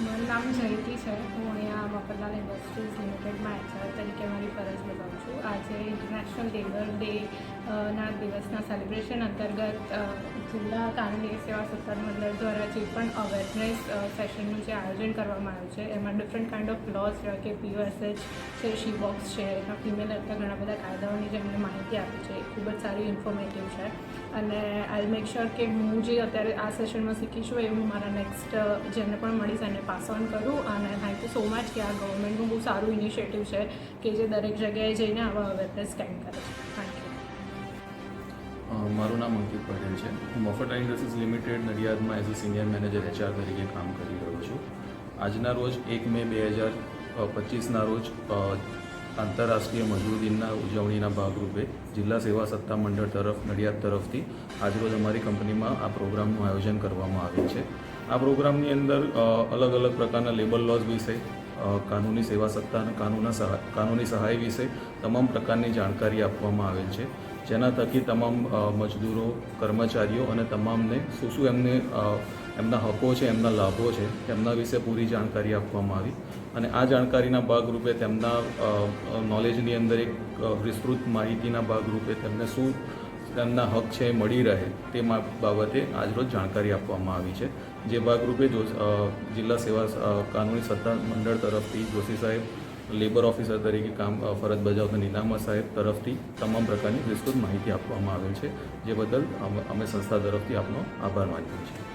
મારું નામ જયંતિ છે. હું અહીંયા મફતલાલ ઇન્ડસ્ટ્રીઝ લિમિટેડમાં એચઆર તરીકે મારી ફરજ બજાવું છું. આજે ઇન્ટરનેશનલ લેબર ડે ના દિવસના સેલિબ્રેશન અંતર્ગત જિલ્લા કાનૂની સેવા સત્તર મંડળ દ્વારા જે પણ અવેરનેસ સેશનનું જે આયોજન કરવામાં આવ્યું છે, એમાં ડિફરન્ટ કાઇન્ડ ઓફ લોસ જેવા કે પીયુએસએચ છે શી બોક્સ છે એના ફિમેલ લગતા ઘણા બધા કાયદાઓની જે મને માહિતી આપી છે, એ ખૂબ જ સારી ઇન્ફોર્મેટિવ છે. અને આઈ મેક શ્યોર કે હું જે અત્યારે આ સેશનમાં શીખી છું, એ હું મારા નેક્સ્ટ જેને પણ મળીશ, એને પાસ ઓન કરું અને થેન્ક યુ સો મચ કે આ ગવર્મેન્ટનું બહુ સારું ઇનિશિયેટિવ છે કે જે દરેક જગ્યાએ જઈને આવા અવેરનેસ કેમ્પ કરે છે. મારું નામ અંકિત પટેલ છે. હું Mafat industries limited નડિયાદમાં as a senior manager HR તરીકે કામ કરી રહ્યો છું. આજના રોજ એક મે બે હજાર પચીસના રોજ આંતરરાષ્ટ્રીય મજૂર દિનના ઉજવણીના ભાગરૂપે જિલ્લા સેવા સત્તા મંડળ તરફ, નડિયાદ તરફથી આજરોજ અમારી કંપનીમાં આ પ્રોગ્રામનું આયોજન કરવામાં આવ્યું છે. આ પ્રોગ્રામની અંદર અલગ અલગ પ્રકારના લેબર લોઝ વિશે કાનૂની સેવા સત્તા અને કાનૂના સહાય, કાનૂની સહાય વિશે તમામ પ્રકારની જાણકારી આપવામાં આવેલ છે. જેના થકી તમામ મજદૂરો, કર્મચારીઓ અને તમામને શું શું એમને એમના હકો છે, એમના લાભો છે તેમના વિશે પૂરી જાણકારી આપવામાં આવી. અને આ જાણકારીના ભાગરૂપે તેમના નોલેજની અંદર એક વિસ્તૃત માહિતીના ભાગરૂપે તેમને શું તેમના હક છે એ મળી રહે તે બાબતે આજરોજ જાણકારી આપવામાં આવી છે. જે ભાગરૂપે જો જિલ્લા સેવા કાનૂની સત્તા મંડળ તરફથી જોશી સાહેબ, લેબર ઓફિસર તરીકે કામ ફરજ બજાવતા નીલામા સાહેબ તરફથી તમામ પ્રકારની વિસ્તૃત માહિતી આપવામાં આવેલ છે. જે બદલ અમે સંસ્થા તરફથી આપનો આભાર માનીએ છીએ.